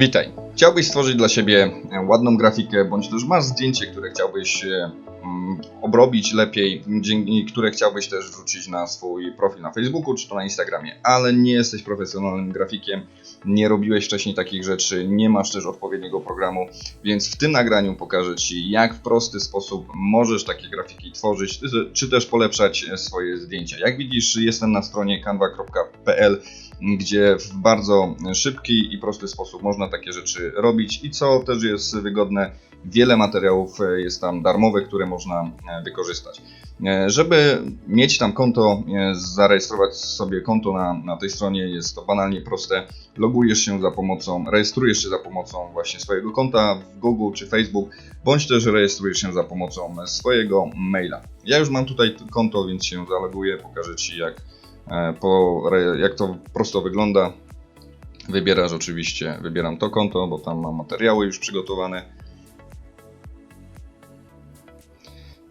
Witaj. Chciałbyś stworzyć dla siebie e, ładną grafikę, bądź też masz zdjęcie, które chciałbyś e, mm, obrobić lepiej, które chciałbyś też wrzucić na swój profil na Facebooku czy to na Instagramie, ale nie jesteś profesjonalnym grafikiem, nie robiłeś wcześniej takich rzeczy, nie masz też odpowiedniego programu, więc w tym nagraniu pokażę Ci, jak w prosty sposób możesz takie grafiki tworzyć, czy też polepszać e, swoje zdjęcia. Jak widzisz, jestem na stronie canva.pl gdzie w bardzo szybki i prosty sposób można takie rzeczy robić i co też jest wygodne, wiele materiałów e, jest tam darmowych, które można e, wykorzystać. E, Żeby mieć tam konto, zarejestrować sobie konto na, na tej stronie jest to banalnie proste. Logujesz się za pomocą, rejestrujesz się za pomocą właśnie swojego konta w Google czy Facebook, bądź też rejestrujesz się za pomocą swojego maila. Ja już mam tutaj konto, więc się zaloguję, pokażę Ci jak, po, re- jak to prosto wygląda. Wybierasz oczywiście, wybieram to konto, bo tam mam materiały już przygotowane.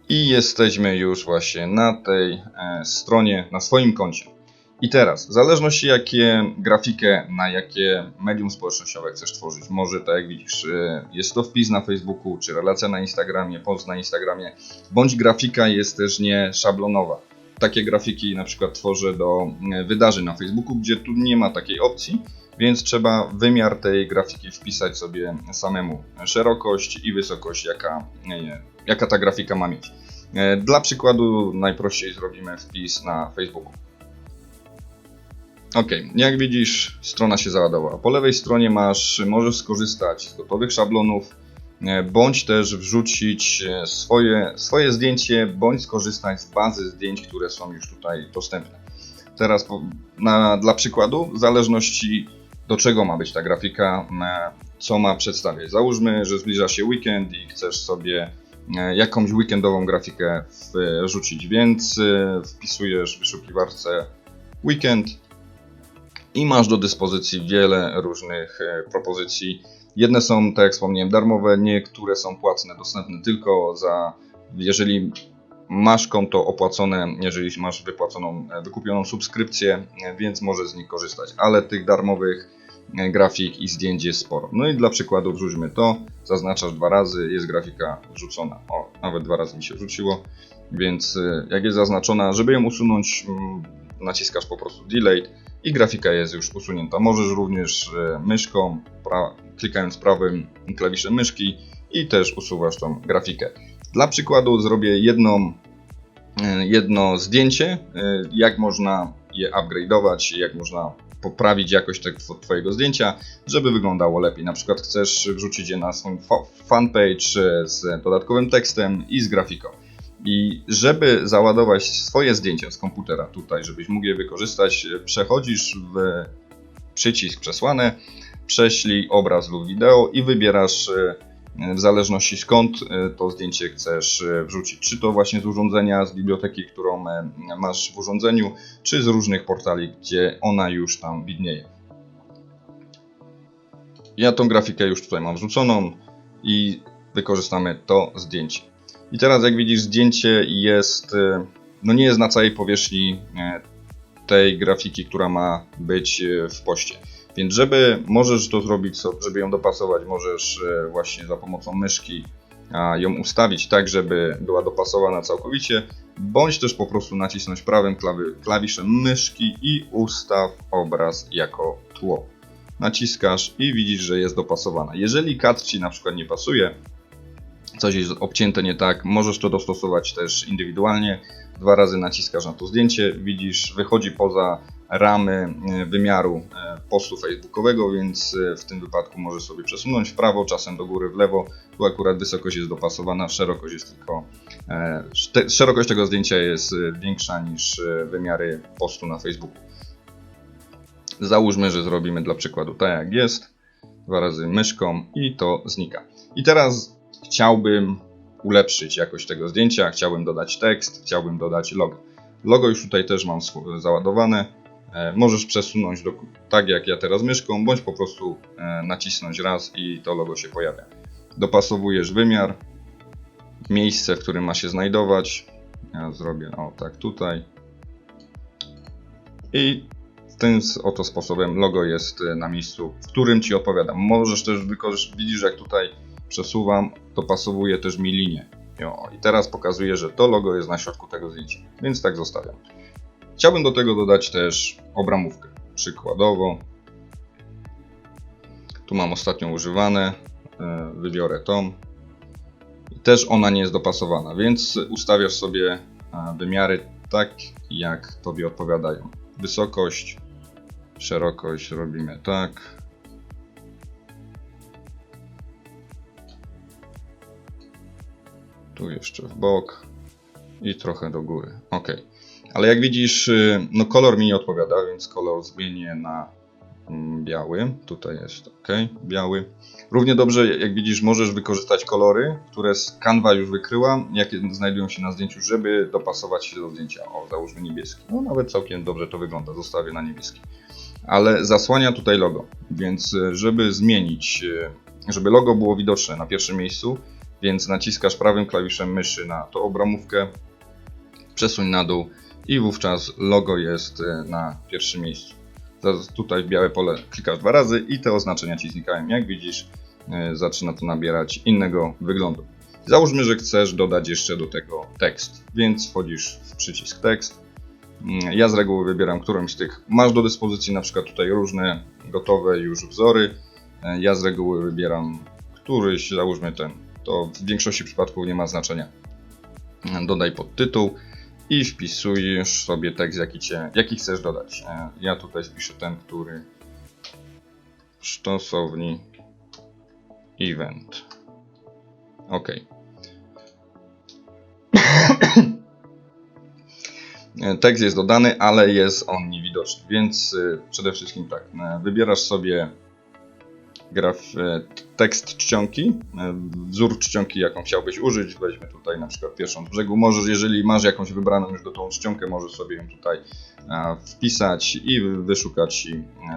I jesteśmy już właśnie na tej e, stronie, na swoim koncie. I teraz, w zależności jakie grafikę, na jakie medium społecznościowe chcesz tworzyć, może tak jak widzisz, e, jest to wpis na Facebooku, czy relacja na Instagramie, post na Instagramie, bądź grafika jest też nie szablonowa. Takie grafiki na przykład tworzę do e, wydarzeń na Facebooku, gdzie tu nie ma takiej opcji, więc trzeba wymiar tej grafiki wpisać sobie samemu. Szerokość i wysokość, jaka, nie, jaka ta grafika ma mieć. E, Dla przykładu najprościej zrobimy wpis na Facebooku. Ok, jak widzisz, strona się załadowała. Po lewej stronie masz, możesz skorzystać z gotowych szablonów, e, bądź też wrzucić e, swoje, swoje zdjęcie, bądź skorzystać z bazy zdjęć, które są już tutaj dostępne. Teraz na, dla przykładu, w zależności do czego ma być ta grafika, e, co ma przedstawiać. Załóżmy, że zbliża się weekend i chcesz sobie e, jakąś weekendową grafikę wrzucić, więc e, wpisujesz w wyszukiwarce weekend i masz do dyspozycji wiele różnych e, propozycji. Jedne są, tak jak wspomniałem, darmowe, niektóre są płatne, dostępne tylko za, jeżeli masz konto opłacone, jeżeli masz wypłaconą, e, wykupioną subskrypcję, e, więc możesz z nich korzystać, ale tych darmowych grafik i zdjęć jest sporo. No i dla przykładu wrzućmy to, zaznaczasz dwa razy, jest grafika wrzucona. O, nawet dwa razy mi się wrzuciło, więc jak jest zaznaczona, żeby ją usunąć, mm, naciskasz po prostu delete i grafika jest już usunięta. Możesz również e, myszką, pra, klikając prawym klawiszem myszki i też usuwasz tą grafikę. Dla przykładu zrobię jedną, e, jedno zdjęcie, e, jak można je upgrade'ować, jak można poprawić jakość tego Twojego zdjęcia, żeby wyglądało lepiej. Na przykład chcesz wrzucić je na swój fa- fanpage z dodatkowym tekstem i z grafiką. I żeby załadować swoje zdjęcia z komputera tutaj, żebyś mógł je wykorzystać, e, przechodzisz w przycisk przesłane, prześlij obraz lub wideo i wybierasz e, w zależności skąd e, to zdjęcie chcesz wrzucić. Czy to właśnie z urządzenia, z biblioteki, którą masz w urządzeniu, czy z różnych portali, gdzie ona już tam widnieje. Ja tą grafikę już tutaj mam wrzuconą i wykorzystamy to zdjęcie. I teraz jak widzisz zdjęcie jest, e, no nie jest na całej powierzchni e, tej grafiki, która ma być e, w poście. Więc żeby możesz to zrobić, żeby ją dopasować, możesz właśnie za pomocą myszki ją ustawić tak, żeby była dopasowana całkowicie, bądź też po prostu nacisnąć prawym klawiszem myszki i ustaw obraz jako tło. Naciskasz i widzisz, że jest dopasowana. Jeżeli kadr Ci na przykład nie pasuje, coś jest obcięte nie tak, możesz to dostosować też indywidualnie. Dwa razy naciskasz na to zdjęcie, widzisz, wychodzi poza ramy e, wymiaru e, postu facebookowego, więc e, w tym wypadku możesz sobie przesunąć w prawo, czasem do góry, w lewo. Tu akurat wysokość jest dopasowana, szerokość jest tylko. Szerokość tego zdjęcia jest większa niż wymiary postu na Facebooku. Załóżmy, że zrobimy dla przykładu tak jak jest. Dwa razy myszką i to znika. I teraz chciałbym ulepszyć jakość tego zdjęcia, chciałbym dodać tekst, chciałbym dodać logo. Logo już tutaj też mam załadowane. E, Możesz przesunąć do, tak jak ja teraz myszką, bądź po prostu e, nacisnąć raz i to logo się pojawia. Dopasowujesz wymiar, miejsce, w którym ma się znajdować. Ja zrobię o tak tutaj. I tym oto sposobem logo jest e, na miejscu, w którym Ci odpowiada. Możesz też wykorzystać, widzisz jak tutaj przesuwam, to pasowuje też mi linię. I teraz pokazuje, że to logo jest na środku tego zdjęcia, więc tak zostawiam. Chciałbym do tego dodać też obramówkę. Przykładowo, tu mam ostatnio używane, e, wybiorę tą. Też ona nie jest dopasowana, więc ustawiasz sobie e, wymiary tak, jak Tobie odpowiadają. Wysokość, szerokość robimy tak. Tu jeszcze w bok i trochę do góry. Ok. Ale jak widzisz, y, no kolor mi nie odpowiada, więc kolor zmienię na mm, biały. Tutaj jest ok, biały. Równie dobrze, jak widzisz, możesz wykorzystać kolory, które z Canva już wykryła, jakie znajdują się na zdjęciu, żeby dopasować się do zdjęcia. O, załóżmy niebieski. No nawet całkiem dobrze to wygląda, zostawię na niebieski. Ale zasłania tutaj logo, więc y, żeby zmienić, y, żeby logo było widoczne na pierwszym miejscu, więc naciskasz prawym klawiszem myszy na tą obramówkę, przesuń na dół i wówczas logo jest e, na pierwszym miejscu. Zaraz Tutaj w białe pole klikasz dwa razy i te oznaczenia ci znikają. Jak widzisz, e, zaczyna to nabierać innego wyglądu. Załóżmy, że chcesz dodać jeszcze do tego tekst, więc wchodzisz w przycisk tekst. Mm, Ja z reguły wybieram którąś z tych. Masz do dyspozycji na przykład tutaj różne gotowe już wzory. E, Ja z reguły wybieram któryś, załóżmy ten. To w większości przypadków nie ma znaczenia. Dodaj podtytuł i wpisujesz sobie tekst, jaki, cię, jaki chcesz dodać. E, Ja tutaj wpiszę ten, który stosowni event. OK. E, Tekst jest dodany, ale jest on niewidoczny, więc y, przede wszystkim tak, e, wybierasz sobie graf, e, tekst czcionki, e, wzór czcionki, jaką chciałbyś użyć. Weźmy tutaj na przykład pierwszą z brzegu. Możesz, jeżeli masz jakąś wybraną już gotową czcionkę, możesz sobie ją tutaj e, wpisać i wy- wyszukać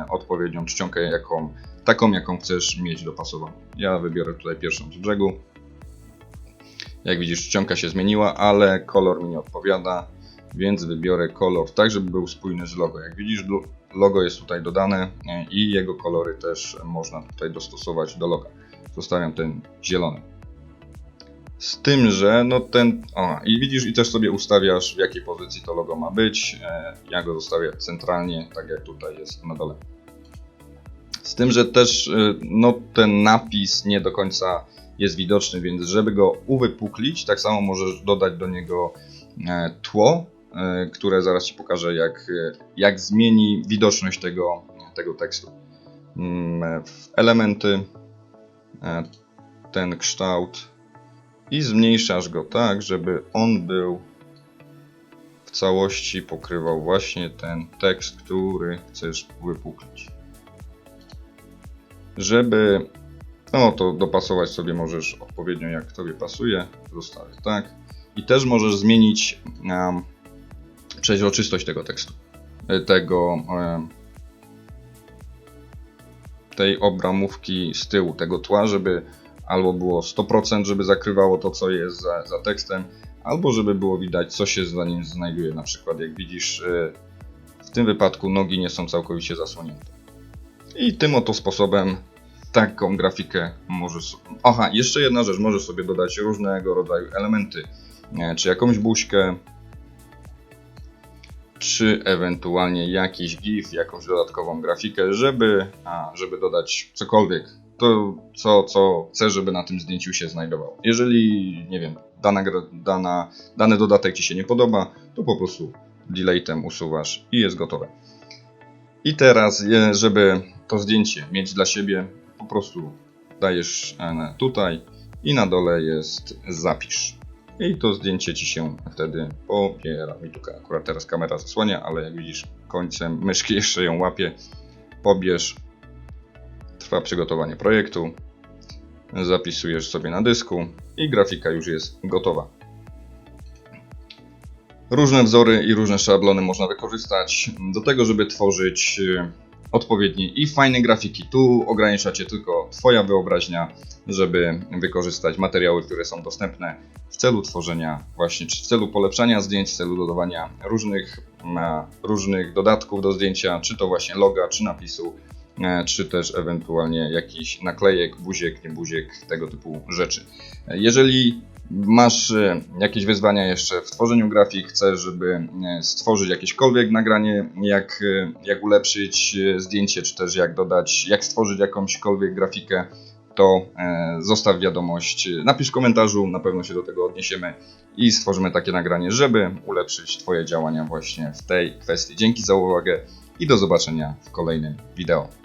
odpowiednią czcionkę, jaką, taką jaką chcesz mieć dopasowaną. Ja wybiorę tutaj pierwszą z brzegu. Jak widzisz, czcionka się zmieniła, ale kolor mi nie odpowiada, więc wybiorę kolor tak, żeby był spójny z logo. Jak widzisz, logo jest tutaj dodane i jego kolory też można tutaj dostosować do loga. Zostawiam ten zielony. Z tym, że no ten. O, i widzisz, i też sobie ustawiasz, w jakiej pozycji to logo ma być. E, Ja go zostawię centralnie, tak jak tutaj jest na dole. Z tym, że też e, no, ten napis nie do końca jest widoczny, więc żeby go uwypuklić, tak samo możesz dodać do niego e, tło, które zaraz Ci pokażę, jak, e, jak zmieni widoczność tego, tego tekstu. Mm, W elementy e, ten kształt i zmniejszasz go tak, żeby on był w całości pokrywał właśnie ten tekst, który chcesz wypuklić. Żeby no to dopasować sobie możesz odpowiednio jak tobie pasuje, zostawię tak. I też możesz zmienić um, przeźroczystość tego tekstu, e, tego em, tej obramówki z tyłu, tego tła, żeby albo było 100%, żeby zakrywało to, co jest za, za tekstem, albo żeby było widać, co się za nim znajduje. Na przykład, jak widzisz, e, w tym wypadku nogi nie są całkowicie zasłonięte. I tym oto sposobem taką grafikę możesz. Aha, jeszcze jedna rzecz, możesz sobie dodać różnego rodzaju elementy, e, czy jakąś buźkę, czy ewentualnie jakiś GIF, jakąś dodatkową grafikę, żeby, a, żeby dodać cokolwiek, to co, co chcesz, żeby na tym zdjęciu się znajdowało. Jeżeli, nie wiem, dana, dana, dany dodatek Ci się nie podoba, to po prostu deletem usuwasz i jest gotowe. I teraz, je- żeby to zdjęcie mieć dla siebie, po prostu dajesz e, tutaj i na dole jest zapisz. I to zdjęcie ci się wtedy pobiera. Mi tu akurat teraz kamera zasłania, ale jak widzisz, końcem myszki jeszcze ją łapie. Pobierz. Trwa przygotowanie projektu. Zapisujesz sobie na dysku i grafika już jest gotowa. Różne wzory i różne szablony można wykorzystać do tego, żeby tworzyć e, odpowiednie i fajne grafiki. Tu ogranicza Cię tylko Twoja wyobraźnia, żeby wykorzystać materiały, które są dostępne w celu tworzenia właśnie, czy w celu polepszania zdjęć, w celu dodawania różnych, e, różnych dodatków do zdjęcia, czy to właśnie loga, czy napisu, e, czy też ewentualnie jakichś naklejek, buziek, nie buziek, tego typu rzeczy. E, Jeżeli masz e, jakieś wyzwania jeszcze w tworzeniu grafik, chcesz, żeby e, stworzyć jakiekolwiek nagranie, jak, e, jak ulepszyć e, zdjęcie, czy też jak dodać, jak stworzyć jakąśkolwiek grafikę, to zostaw wiadomość, napisz w komentarzu, na pewno się do tego odniesiemy i stworzymy takie nagranie, żeby ulepszyć Twoje działania właśnie w tej kwestii. Dzięki za uwagę i do zobaczenia w kolejnym wideo.